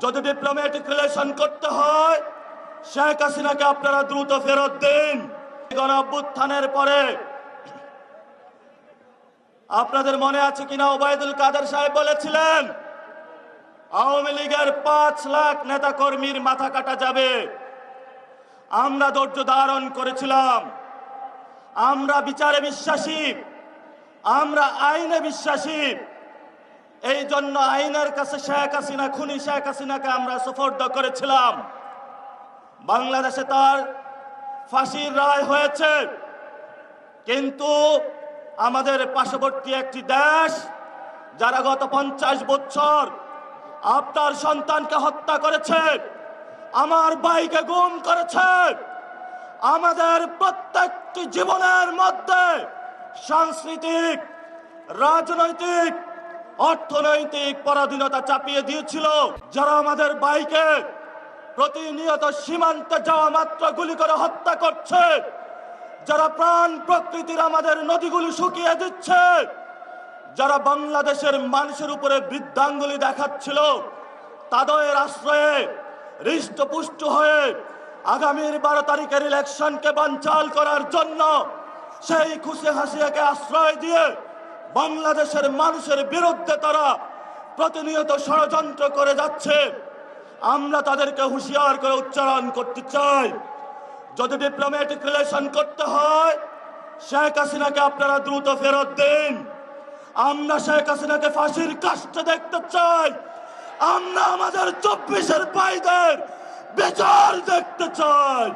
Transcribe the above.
যদি diplomatic relation করতে হয়, শেখ হাসিনাকে আপনারা দ্রুত ফেরত দিন। গণ অভ্যুত্থানের পরে, আপনাদের মনে আছে কিনা ওবায়দুল কাদের সাহেব বলেছিলেন, আওয়ামী লীগের পাঁচ লাখ নেতা কর্মীর মাথা কাটা যাবে। আমরা ধৈর্য ধারণ করেছিলাম। আমরা বিচারে বিশ্বাসী। আমরা আইনে বিশ্বাসী। এই জন্য আইনের কাছে শেখ হাসিনা, খুনি শেখ হাসিনাকে আমরা সুফর্দ করেছিলাম। বাংলাদেশে তার ফাঁসির রায় হয়েছে। কিন্তু আমাদের পার্শ্ববর্তী একটি দেশ, যারা গত পঞ্চাশ বছর আপনার সন্তানকে হত্যা করেছে, আমার ভাইকে গুম করেছে, আমাদের প্রত্যেকটি জীবনের মধ্যে সাংস্কৃতিক, রাজনৈতিক অর্থনৈতিক পরাধীনতা চাপিয়ে দিয়েছিল। যারা আমাদের বাইকে প্রতিনিয়ত সীমান্তে যাওয়া মাত্র গুলি করে হত্যা করছে, যারা প্রাণ প্রকৃতির আমাদের নদীগুলি শুকিয়ে দিচ্ছে, যারা বাংলাদেশের মানুষের উপরে বৃদ্ধাঙ্গুলি দেখাচ্ছিল, তাদের আশ্রয়ে হৃষ্টপুষ্ট হয়ে আগামীর বারো তারিখের ইলেকশনকে বানচাল করার জন্য সেই খুশি হাসিয়াকে আশ্রয় দিয়ে বাংলাদেশের মানুষের বিরুদ্ধে তারা প্রতিনিয়ত ষড়যন্ত্র করে যাচ্ছে। আমরা তাদেরকে হুঁশিয়ার করে উচ্চারণ করতে চাই। যদি ডিপ্লোম্যাটিক রিলেশন করতে হয়, শেখ হাসিনাকে আপনারা দ্রুত ফেরত দিন। আমরা শেখ হাসিনাকে ফাঁসির কাজটা দেখতে চাই। আমরা আমাদের চব্বিশের ভাইদের বিচার দেখতে চাই।